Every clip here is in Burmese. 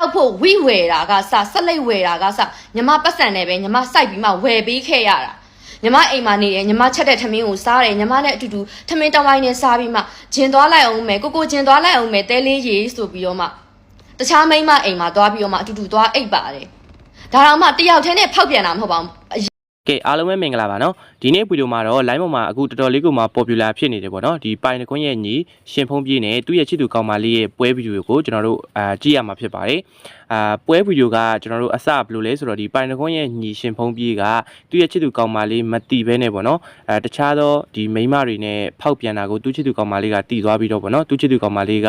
ောက်ဖို့ဝိဝယ်တာကစဆက်လိုက်ဝယ်တာကစညီမပတ်စံနဲ့ပဲညီမစိုက်ပြီးမှဝယ်ပေးခဲ့ရတာညီမအိမ်မှာနေတယ်ညီမချက်တဲ့ထမင်းကိုစားတယ်ညီမနဲ့အတူတူထမင်းတောင်းဝိုင်းနဲ့စားပြီးမှဂျင်သွားလိုက်အောင်မယ်ကိုကိုဂျင်သွားလိုက်အောင်မယ်တဲလေးရေဆိုပြီးတော့မှတခြားမိန်းမအိမ်မှာသွားပြီးတော့မှအတူတူသွားအိပ်ပါတယ်ဒါတော့မှတယောက်တည်းနဲ့ဖောက်ပြန်တာမဟုတ်ပါဘူး ကဲအားလုံးပဲမင်္ဂလာပါနော်ဒီနေ့ဗီဒီယိုမှာတော့ line ပေါ်မှာအခုတော်တော်လေးကိုမှ popular ဖြစ်နေတယ်ပေါ့နော်ဒီပိုင်နကွန်းရဲ့ညီရှင်ဖုံးပြေးနဲ့သူ့ရဲ့ချစ်သူကောင်မလေးရဲ့ပွဲဗီဒီယိုကိုကျွန်တော်တို့အာကြည့်ရမှာဖြစ်ပါတယ်အာပွဲဗီဒီယိုကကျွန်တော်တို့အစဘယ်လိုလဲဆိုတော့ဒီပိုင်နကွန်းရဲ့ညီရှင်ဖုံးပြေးကသူ့ရဲ့ချစ်သူကောင်မလေးမတီဘဲနဲ့ပေါ့နော်အဲတခြားသောဒီမိန်းမတွေနဲ့ဖောက်ပြန်တာကိုသူ့ချစ်သူကောင်မလေးကတီသွားပြီးတော့ပေါ့နော်သူ့ချစ်သူကောင်မလေးက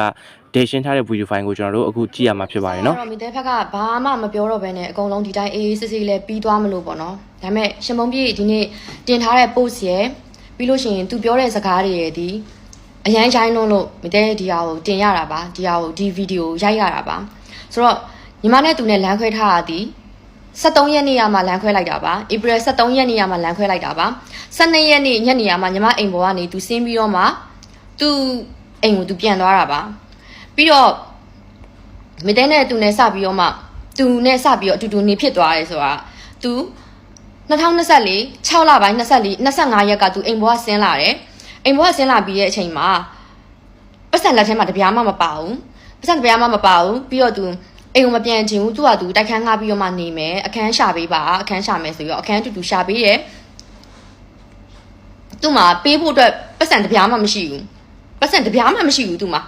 ဒေရှင်းထားတဲ့ဗီဒီယိုဖိုင်ကိုကျွန်တော်တို့အခုကြည့်ရမှာဖြစ်ပါတယ်နော်တော့မိတဲ့ဖက်ကဘာမှမပြောတော့ဘဲနဲ့အကုန်လုံးဒီတိုင်းအေးအေးဆေးဆေးလေးပြီးသွားမလို့ပေါ့နော်ဒါပေမဲ့ရှင်မုံပြေဒီနေ့တင်ထားတဲ့ post ရယ်ပြီးလို့ရှိရင်သူပြောတဲ့စကားတွေရယ်ဒီအရန်ရိုင်းလုံးလို့မိတဲ့ဒီဟာကိုတင်ရတာပါဒီဟာကိုဒီဗီဒီယိုရိုက်ရတာပါဆိုတော့ညီမနဲ့သူနဲ့လမ်းခွဲထားတာဒီ73ရက်နေ့ရမှလမ်းခွဲလိုက်တာပါဧပြီ73ရက်နေ့ရမှလမ်းခွဲလိုက်တာပါ12ရက်နေ့ညနေရမှညီမအိမ်ပေါ်ကနေသူဆင်းပြီးတော့မှသူအိမ်ကိုသူပြန်သွားတာပါ ပြီးတော့မတဲနဲ့သူနဲ့စပြီးတော့မှသူနဲ့စပြီးတော့အတူတူနေဖြစ်သွားတယ်ဆိုတာသူ2024 6လပိုင်း24 25ရက်ကသူအိမ်ဘွားဆင်းလာတယ်အိမ်ဘွားဆင်းလာပြီးတဲ့အချိန်မှာပတ်စံလက်ထဲမှာတပြားမှမပါဘူးပတ်စံတပြားမှမပါဘူးပြီးတော့သူအိမ်ကိုမပြန်ချင်ဘူးသူကသူတိုက်ခန်းငှားပြီးတော့မှနေမယ်အခန်းရှာပေးပါအခန်းရှာမယ်ဆိုပြီးတော့အခန်းအတူတူရှာပေးတယ်သူ့မှာပေးဖို့အတွက်ပတ်စံတပြားမှမရှိဘူးပတ်စံတပြားမှမရှိဘူးသူ့မှာ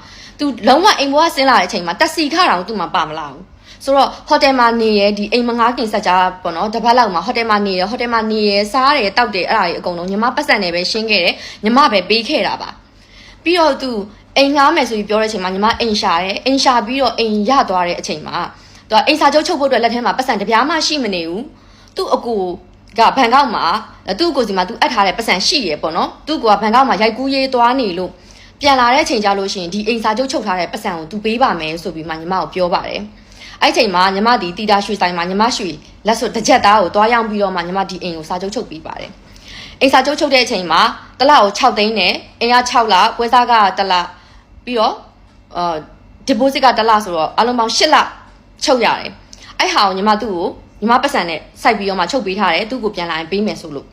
သူလုံးဝအိမ်ဘွားဆင်းလာတဲ့အချိန်မှာတက်စီခတောင်သူ့မှာပါမလာဘူးဆိုတော့ဟိုတယ်မှာနေရဲဒီအိမ်မငားခင်ဆက်ကြပေါ့နော်တပတ်လောက်မှာဟိုတယ်မှာနေရဲဟိုတယ်မှာနေရဲစားတယ်တောက်တယ်အဲ့ဒါကြီးအကုန်လုံးညီမပတ်စံနေပဲရှင်းခဲ့တယ်ညီမပဲပေးခဲ့တာပါပြီးတော့သူအိမ်ငားမယ်ဆိုပြီးပြောတဲ့အချိန်မှာညီမအိမ်ရှာတယ်အိမ်ရှာပြီးတော့အိမ်ရသွားတဲ့အချိန်မှာသူကအိမ်စာချုပ်ချုပ်ဖို့အတွက်လက်ထဲမှာပတ်စံတစ်ပြားမှရှိမနေဘူးသူ့အကူကဘန်ကောက်မှာသူ့အကိုစီမှာသူအပ်ထားတဲ့ပတ်စံရှိရပေါ့နော်သူ့ကဘန်ကောက်မှာရိုက်ကူးရေးသွားနေလို့ ပြန်လာတဲ့အချိန်ကြလို့ရှိရင်ဒီအိမ်စာချုပ်ချုပ်ထားတဲ့ပတ်စံကိုသူပေးပါမယ်ဆိုပြီးမှညီမကိုပြောပါတယ်အဲ့ဒီအချိန်မှာညီမဒီတီတာရွှေဆိုင်မှာညီမရွှေလက်စွပ်တစ်ချက်သားကိုသွားရောက်ပြီးတော့မှညီမဒီအိမ်ကိုစာချုပ်ချုပ်ပေးပါတယ်အိမ်စာချုပ်ချုပ်တဲ့အချိန်မှာတစ်လကို6သိန်းနဲ့အိမ်က6လပွဲစားကတစ်လပြီးတော့အာ deposit ကတစ်လဆိုတော့အလုံးပေါင်း8လချုပ်ရတယ်အဲ့ဟာကိုညီမသူ့ကိုညီမပတ်စံနဲ့စိုက်ပြီးတော့မှချုပ်ပေးထားတယ်သူ့ကိုပြန်လာရင်ပေးမယ်ဆိုလို့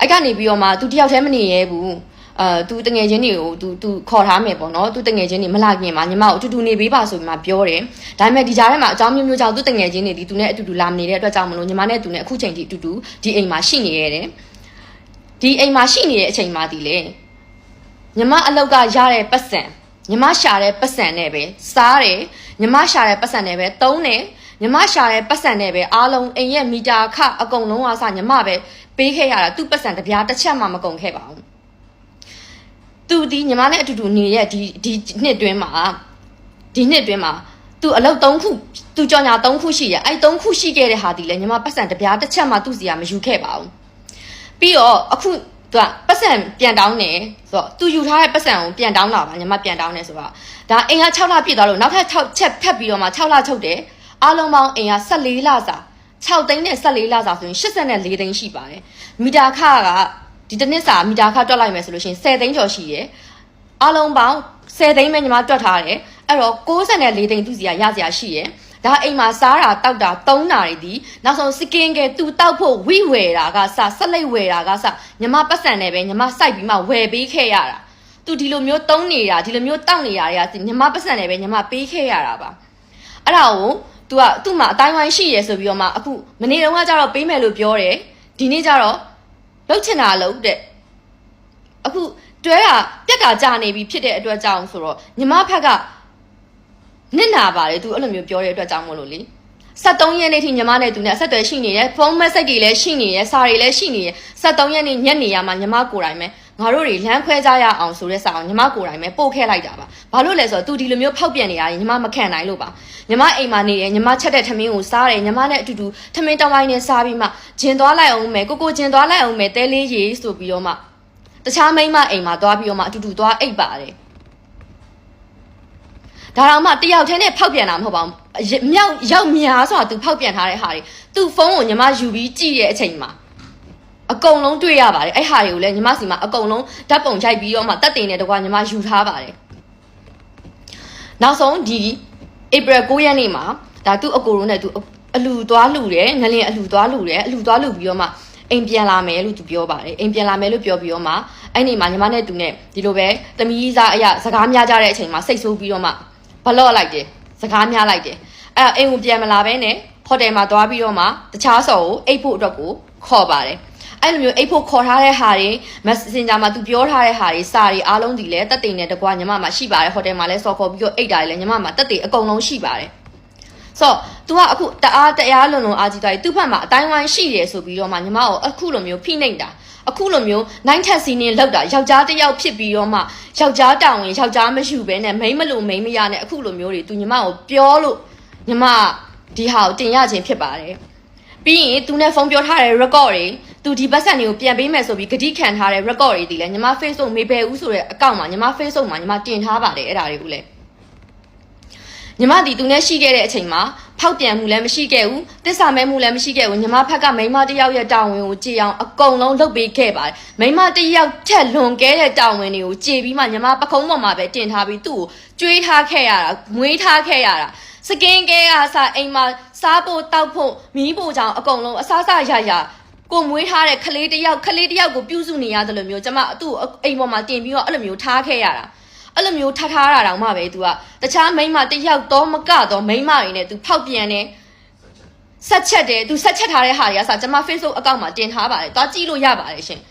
အဲ့ကနေပြီးတော့မှသူတယောက်တည်းမနေရဲဘူး အာသူတငယ်ချင်းတွေကို तू तू ခေါ်ထားမယ်ပေါ့နော်သူတငယ်ချင်းတွေမလာခင်မှာညီမကိုအတူတူနေပေးပါဆိုပြီးမှပြောတယ်ဒါပေမဲ့ဒီကြားထဲမှာအကြောင်းမျိုးမျိုးကြောင့်သူတငယ်ချင်းတွေဒီသူနဲ့အတူတူလာမနေတဲ့အတွက်ကြောင့်မလို့ညီမနဲ့သူနဲ့အခုချိန်ထိအတူတူဒီအိမ်မှာရှိနေရတယ်ဒီအိမ်မှာရှိနေတဲ့အချိန်မှာဒီလေညီမအလောက်ကရတဲ့ပတ်စံညီမရှာတဲ့ပတ်စံနဲ့ပဲစားတယ်ညီမရှာတဲ့ပတ်စံနဲ့ပဲတုံးတယ်ညီမရှာတဲ့ပတ်စံနဲ့ပဲအားလုံးအိမ်ရဲ့မီတာခအကုန်လုံးအစညီမပဲပေးခဲ့ရတာသူ့ပတ်စံတစ်ပြားတစ်ချက်မှမကုန်ခဲ့ပါဘူး သူဒီညီမနဲ့အတူတူနေရဲ့ဒီဒီနှစ်တွင်းမှာဒီနှစ်တွင်းမှာသူအလုပ်၃ခုသူကြော်ညာ၃ခုရှိရအဲ့၃ခုရှိခဲ့တဲ့ဟာဒီလေညီမပတ်စံတစ်ပြားတစ်ချက်မှသူ့စီကမယူခဲ့ပါဘူးပြီးတော့အခုသူကပတ်စံပြန်တောင်းနေဆိုတော့သူယူထားတဲ့ပတ်စံကိုပြန်တောင်းတာပါညီမပြန်တောင်းနေဆိုတော့ဒါအိမ်က6လပြည့်သွားလို့နောက်ထပ်6ချက်ထပ်ပြီးတော့မှ6လချုပ်တယ်အားလုံးပေါင်းအိမ်က14လစာ6သိန်းနဲ့14လစာဆိုရင်84သိန်းရှိပါတယ်မီတာခက ဒီတစ်နှစ်စာမီတာခတွက်လိုက်မယ်ဆိုလို့ရှိရင်10သိန်းကျော်ရှိရယ်အားလုံးပေါင်း10သိန်းပဲညီမတွက်ထားတယ်အဲ့တော့64သိန်းသူစီကရစရာရှိရယ်ဒါအိမ်မှာစားတာတောက်တာသုံးတာတွေဒီနောက်ဆုံးစကင်ကဲသူတောက်ဖို့ဝိဝယ်တာကစဆက်လိုက်ဝယ်တာကစညီမပတ်စံနဲ့ပဲညီမစိုက်ပြီးမှဝယ်ပေးခဲ့ရတာသူဒီလိုမျိုးသုံးနေတာဒီလိုမျိုးတောက်နေတာတွေကညီမပတ်စံနဲ့ပဲညီမပေးခဲ့ရတာပါအဲ့ဒါကို तू ကသူ့မှာအတိုင်းဝိုင်းရှိရယ်ဆိုပြီးတော့မှအခုမနေ့တုန်းကကျတော့ပေးမယ်လို့ပြောတယ်ဒီနေ့ကျတော့ လှုပ်ချင်တာလှုပ်တဲ့အခုတွဲတာပြက်တာကြာနေပြီဖြစ်တဲ့အတွက်ကြောင့်ဆိုတော့ညီမဖက်ကနစ်နာပါတယ်သူအဲ့လိုမျိုးပြောတဲ့အတွက်ကြောင့်မို့လို့လေ73ရက်နေ့ထိညီမနဲ့သူနဲ့အဆက်အသွယ်ရှိနေတယ်ဖုန်းမက်ဆေ့တွေလည်းရှိနေတယ်စာတွေလည်းရှိနေတယ်73ရက်နေ့ညနေရမှာညီမကိုယ်တိုင်ပဲ ငါတို့တွေလမ်းခွဲကြရအောင်ဆိုတဲ့စာအောင်ညီမကိုယ်တိုင်ပဲပို့ခဲ့လိုက်တာပါဘာလို့လဲဆိုတော့သူဒီလိုမျိုးဖောက်ပြန်နေတာညီမမခံနိုင်လို့ပါညီမအိမ်မှာနေတယ်ညီမချက်တဲ့ထမင်းကိုစားတယ်ညီမနဲ့အတူတူထမင်းတောင်းဝိုင်းနဲ့စားပြီးမှဂျင်သွားလိုက်အောင်မယ်ကိုကိုဂျင်သွားလိုက်အောင်မယ်တဲလေးရေဆိုပြီးတော့မှတခြားမိန်းမအိမ်မှာသွားပြီးတော့မှအတူတူသွားအိပ်ပါတယ်ဒါတော့မှတယောက်တည်းနဲ့ဖောက်ပြန်တာမဟုတ်ပါဘူးအရမြောက်ရောက်များဆိုတာ तू ဖောက်ပြန်ထားတဲ့ဟာတွေ तू ဖုန်းကိုညီမယူပြီးကြည့်တဲ့အချိန်မှာ အကုန်လုံးတွေ့ရပါတယ်အဲ့ဟာတွေကိုလည်းညီမစီမှာအကုန်လုံးဓာတ်ပုံရိုက်ပြီးတော့မှတက်တင်တဲ့တကွာညီမယူထားပါတယ်နောက်ဆုံးဒီ April 9ရက်နေ့မှာဒါသူ့အကိုတို့နဲ့သူအလူသွားလူတယ်ငလင်အလူသွားလူတယ်အလူသွားလူပြီးတော့မှအိမ်ပြန်လာမယ်လို့သူပြောပါတယ်အိမ်ပြန်လာမယ်လို့ပြောပြီးတော့မှအဲ့ဒီမှာညီမနဲ့သူနဲ့ဒီလိုပဲတမီးစားအရာစကားများကြတဲ့အချိန်မှာစိတ်ဆိုးပြီးတော့မှဘလော့လိုက်တယ်စကားများလိုက်တယ်အဲ့အိမ်ကိုပြန်မလာဘဲနဲ့ဟိုတယ်မှာသွားပြီးတော့မှတခြားဆော်ကိုအိတ်ဖို့အတွက်ကိုခေါ်ပါတယ် အဲ့လိုမျိုးအိတ်ဖို့ခေါ်ထားတဲ့ဟာတွေ messenger မှာသူပြောထားတဲ့ဟာတွေစာတွေအားလုံးဒီလဲတက်တိန်နဲ့တကွာညီမမှာရှိပါတယ်ဟိုတယ်မှာလဲဆော်ခေါ်ပြီးတော့အိတ်တာတွေလဲညီမမှာတက်တိန်အကုန်လုံးရှိပါတယ်ဆိုတော့ तू ကအခုတအားတရားလွန်လွန်အားကြီးသွားပြီသူ့ဘက်မှာအတိုင်းဝိုင်းရှိတယ်ဆိုပြီးတော့မှညီမကိုအခုလိုမျိုးဖိနှိပ်တာအခုလိုမျိုးနိုင်ထက်စီနေလောက်တာယောက်ျားတစ်ယောက်ဖြစ်ပြီးတော့မှယောက်ျားတောင်းရင်ယောက်ျားမယူဘဲနဲ့မိန်းမလို့မိန်းမရနဲ့အခုလိုမျိုးတွေ तू ညီမကိုပြောလို့ညီမဒီဟာကိုတင်ရခြင်းဖြစ်ပါတယ်ပြီးရင် तू နဲ့ဖုန်းပြောထားတဲ့ record တွေ तू ဒီပတ်စံတွေကိုပြန်ပေးမယ်ဆိုပြီးဂတိခံထားတဲ့ record တွေဒီလဲညီမ Facebook မေဘယ်ဦးဆိုတဲ့အကောင့်မှာညီမ Facebook မှာညီမတင်ထားပါတယ်အဲ့ဒါတွေကိုလည်းညီမဒီသူနဲ့ရှိခဲ့တဲ့အချိန်မှာဖောက်ပြန်မှုလည်းမရှိခဲ့ဘူးတစ္ဆာမဲမှုလည်းမရှိခဲ့ဘူးညီမဖက်ကမိန်းမတစ်ယောက်ရဲ့တာဝန်ကိုကြည်အောင်အကုန်လုံးလုပ်ပေးခဲ့ပါတယ်မိန်းမတစ်ယောက်ထက်လွန်ကဲတဲ့တာဝန်တွေကိုကြည်ပြီးမှညီမပခုံးပေါ်မှာပဲတင်ထားပြီးသူ့ကိုကြွေးထားခဲ့ရတာမွေးထားခဲ့ရတာစကင်ကဲကစားအိမ်မှာစားဖို့တောက်ဖို့မီးဖို့ကြောင်အကုန်လုံးအစားစားရရ ကိုမွေးထားတဲ့ခလေးတစ်ယောက်ခလေးတစ်ယောက်ကိုပြုစုနေရတယ်လို့မျိုးကျမသူ့ကိုအိမ်ပေါ်မှာတင်ပြီးတော့အဲ့လိုမျိုးထားခဲ့ရတာ အဲ့လိုမျိုးထားထားတာတောင်မှပဲ तू ကတခြားမိန်းမတစ်ယောက်တော့မကတော့မိန်းမတွေနဲ့ तू ဖောက်ပြန်တယ်ဆက်ချက်တယ် तू ဆက်ချက်ထားတဲ့ဟာတွေကစကျွန်မ Facebook အကောင့်မှာတင်ထားပါတယ်သွားကြည့်လို့ရပါတယ်ရှင်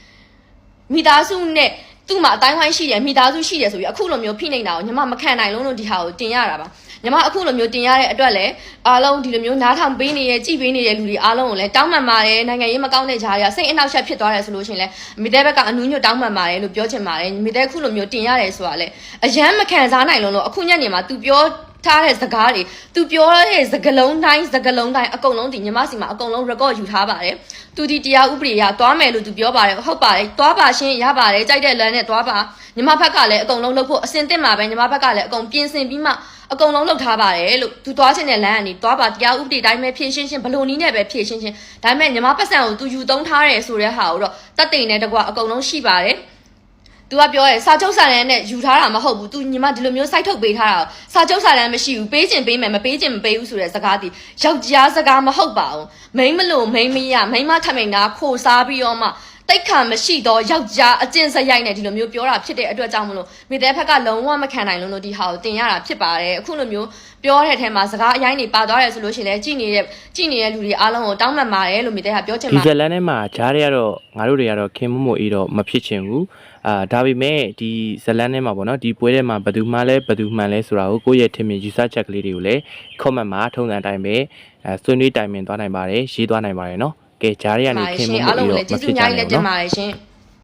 မိသားစုနဲ့သူ့မှာအတိုင်းဝိုင်းရှိတယ်မိသားစုရှိတယ်ဆိုပြီးအခုလိုမျိုးဖိနှိပ်တာကိုညီမမခံနိုင်လုံးလို့ဒီဟာကိုတင်ရတာပါ ညီမအခုလိုမျိုးတင်ရတဲ့အတွက်လည်းအားလုံးဒီလိုမျိုးနားထောင်ပေးနေရကြည်ပေးနေတဲ့လူတွေအားလုံးကိုလည်းတောင်းပန်ပါတယ်နိုင်ငံရေးမကောင်းတဲ့ကြားတွေကစိတ်အနှောက်အယှက်ဖြစ်သွားတယ်ဆိုလို့ရှိရင်လည်းမိသားဘက်ကအနူးညွတ်တောင်းပန်ပါတယ်လို့ပြောချင်ပါတယ်မိသားအခုလိုမျိုးတင်ရတယ်ဆိုတာလည်းအယမ်းမခံစားနိုင်လုံးလို့အခုညနေမှာ तू ပြောထားတဲ့စကားတွေသူပြောတဲ့စကလုံးတိုင်းစကလုံးတိုင်းအကုန်လုံးဒီညီမစီမှာအကုန်လုံး record ယူထားပါတယ်သူဒီတရားဥပဒေရသွားမယ်လို့သူပြောပါတယ်ဟုတ်ပါတယ်သွားပါရှင်ရပါတယ်ကြိုက်တဲ့လမ်းနဲ့သွားပါညီမဘက်ကလည်းအကုန်လုံးလုပ်ဖို့အစင်တက်မှာပဲညီမဘက်ကလည်းအကုန်ပြင်ဆင်ပြီးမှ အကုန်လုံးလုပ်ထားပါတယ်လို့သူသွားခြင်းတဲ့လမ်းကနေသွားပါတရားဥပဒေတိုင်းပဲဖြည့်ရှင်းခြင်းဘလို့နည်းနဲ့ပဲဖြည့်ရှင်းခြင်းဒါပေမဲ့ညီမပတ်စံကိုသူယူသုံးထားတယ်ဆိုတဲ့ဟာကိုတော့တတ်သိနေတကွာအကုန်လုံးရှိပါတယ်သူကပြောရဲစာချုပ်စာတမ်းနဲ့ယူထားတာမဟုတ်ဘူး။ तू ညီမဒီလိုမျိုးစိုက်ထုတ်ပေးထားတာ။စာချုပ်စာတမ်းမရှိဘူး။ပေးခြင်းပေးမယ်မပေးခြင်းမပေးဘူးဆိုတဲ့စကားတည်ယောက်ျားစကားမဟုတ်ပါဘူး။မိန်းမလို့မိန်းမရမိန်းမထမိန်တာခိုစားပြီးတော့မှ တိတ်ခါမရှိတော့ယောက်ျားအကျင့်စရိုက်နဲ့ဒီလိုမျိုးပြောတာဖြစ်တဲ့အတွက်ကြောင့်မလို့မိတဲ့ဖက်ကလုံးဝမခံနိုင်လို့လို့ဒီဟာကိုတင်ရတာဖြစ်ပါတယ်အခုလိုမျိုးပြောတဲ့အထက်မှာစကားအရင်နေပါသွားတယ်ဆိုလို့ရှိရင်လည်းကြည်နေတဲ့ကြည်နေတဲ့လူတွေအားလုံးကိုတောင်းပန်ပါတယ်လို့မိတဲ့ကပြောချင်ဒီပါဇက်လန်ထဲမှာဂျားတွေကတော့ငါတို့တွေကတော့ခင်မမို့အေးတော့မဖြစ်ချင်ဘူးအာဒါပေမဲ့ဒီဇက်လန်ထဲမှာပေါ့နော်ဒီပွဲထဲမှာဘယ်သူမှလဲဘယ်သူမှန်လဲဆိုတာကိုကိုယ့်ရဲ့ထင်မြင်ယူဆချက်ကလေးတွေကိုလည်း comment မှာထုံးစံအတိုင်းပဲအဲဆွေးနွေးတိုင်ပင်သွားနိုင်ပါတယ်ရေးသွားနိုင်ပါတယ်နော် ကဲဂျားတွေကနေခင်မမို့အားလုံးအေးကိုတော့လည်းမကျေးဇူးဖြစ်အကြများကြီးဘူးလက်တင်နော်ပါတယ်ရှင်